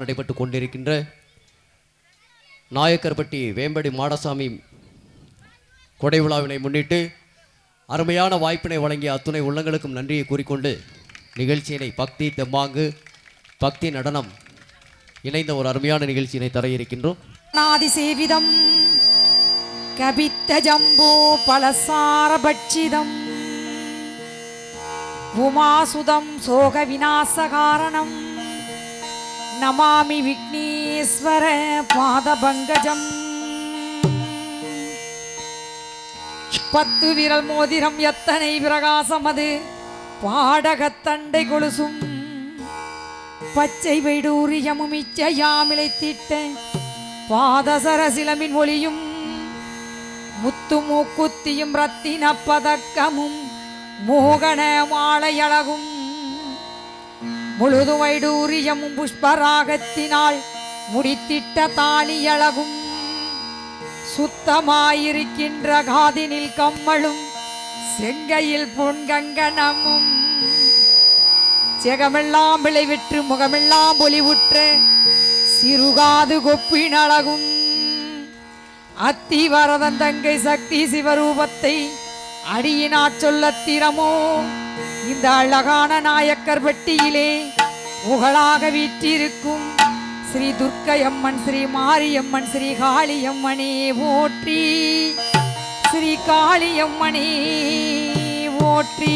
நடைபெற்று கொண்டிருக்கின்ற நாயக்கர்பட்டி வேம்படி மாடசாமி கொடை விழாவினை முன்னிட்டு அருமையான வாய்ப்பினை வழங்கிய அத்துணை உள்ளங்களுக்கும் நன்றியை கூறிக்கொண்டு நிகழ்ச்சியினை பக்தி தெம்மாங்கு பக்தி நடனம் இணைந்த ஒரு அருமையான நிகழ்ச்சியினை தர இருக்கின்றோம் நாதிசேவிதம் கபித்த ஜம்போ பலசாரபட்சிதம் உமாசுதம் சோக விநாசகாரணம் நமாமி விக்னேஸ்வர பாதபங்கஜம் பத்து விரல் மோதிரம் எத்தனை பிரகாசம் அது பாடகத்தண்டை கொலுசும் பச்சை வைடூரியமும் இச்சையாமிலை தீட்ட பாதசரசிலமின் ஒளியும்। முத்து மூக்குத்தியும் ரத்தின பதக்கமும் மோகன மாலையழகும் முழுது வைடூரியமும் புஷ்பராகத்தினால் முடித்திட்ட தானியழகும். சுத்தமாயிருக்கின்ற காதினில் கம்மளும் செங்கையில் பொன்கங்கணமும். செகமெல்லாம் விளைவிற்று முகமெல்லாம் பொலிவுற்று சிறுகாது கொப்பினழகும். அத்தி வரதன் தங்கை சக்தி சிவரூபத்தை அடியினாற் சொல்லத் திறமோ? இந்த அழகான நாயக்கர் பெட்டியிலே புகழாக வீற்றிருக்கும் ஸ்ரீ துர்க்கையம்மன் ஸ்ரீ மாரியம்மன் ஸ்ரீ காளியம்மனே ஓற்றி ஸ்ரீ காளியம்மனே ஓற்றி